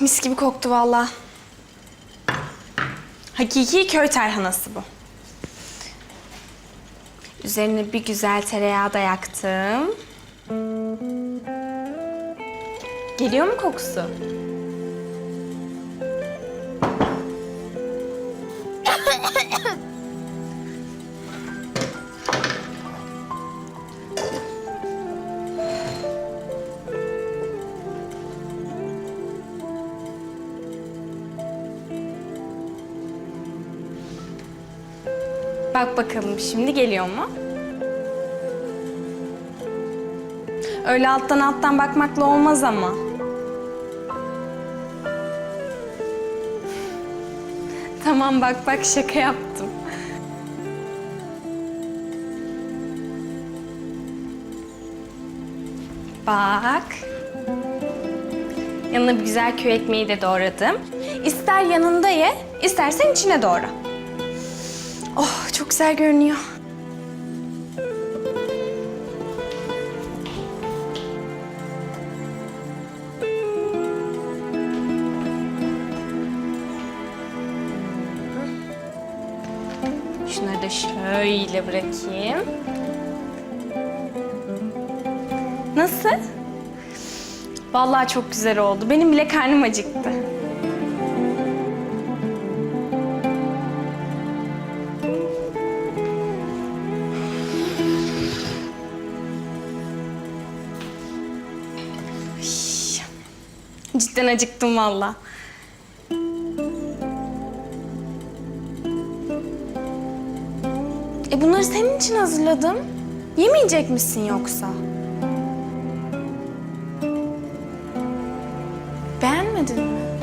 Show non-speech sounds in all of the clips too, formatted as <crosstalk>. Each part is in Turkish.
mis gibi koktu valla. Hakiki köy tarhanası bu. Üzerine bir güzel tereyağı da yaktım. Geliyor mu kokusu? <laughs> Bak bakalım şimdi geliyor mu? Öyle alttan alttan bakmakla olmaz ama. Tamam bak bak şaka yaptım. Bak. Yanına bir güzel köy ekmeği de doğradım. İster yanında ye, istersen içine doğra. Oh çok güzel görünüyor. Şunları da şöyle bırakayım. Nasıl? Vallahi çok güzel oldu. Benim bile karnım acıktı. Cidden acıktım valla. E bunları senin için hazırladım. Yemeyecek misin yoksa? Beğenmedin mi?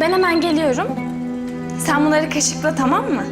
Ben hemen geliyorum. Sen bunları kaşıkla tamam mı?